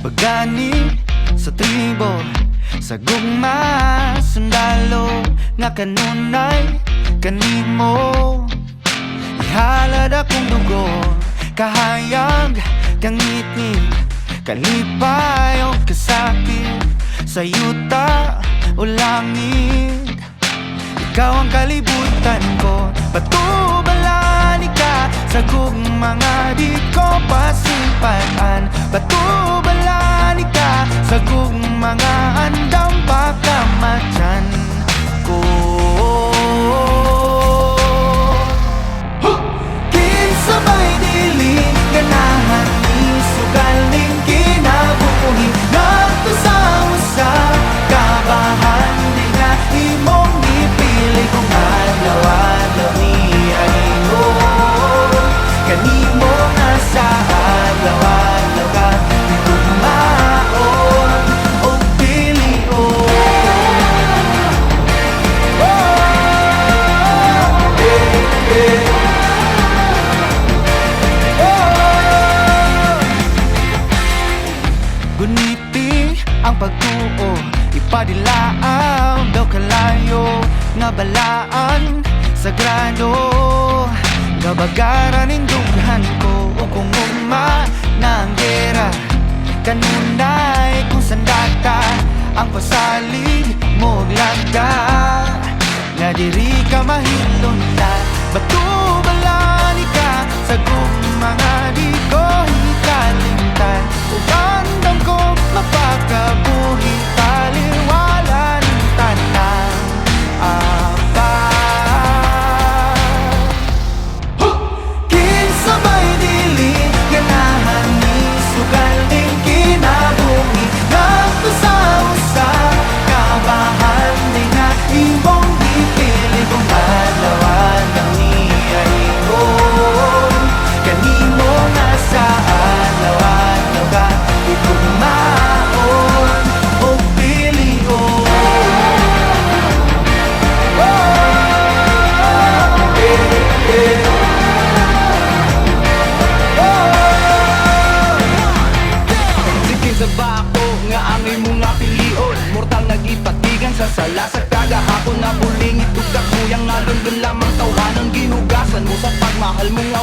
Pagani sa tribo Sa gugma Sundalo Nga kanunay Kanimo. Ihalad akong dugo Kahayag Kang ngitni Kalipay o kasakit. Sa yuta o langit Ikaw ang kalibutan ko. Patubalan ka Sa gugma nga di ko pasimpaan. Patubalan ka Sa kong mga andam Ipadilaaw daw kalayo Nga balaan Sagrado. Gabagaran ng dughan ko O kung ugma na ang gera. Kanunay kung sandata Ang pasalig mo lagda. Nga diri ka mahilunta Batubalani pilion Mortal nagipatigan sa sala. Sa kagahapon na buling ito kakuyang nalundun lamang tawhanang ginugasan mo. Sa pagmahal mo nga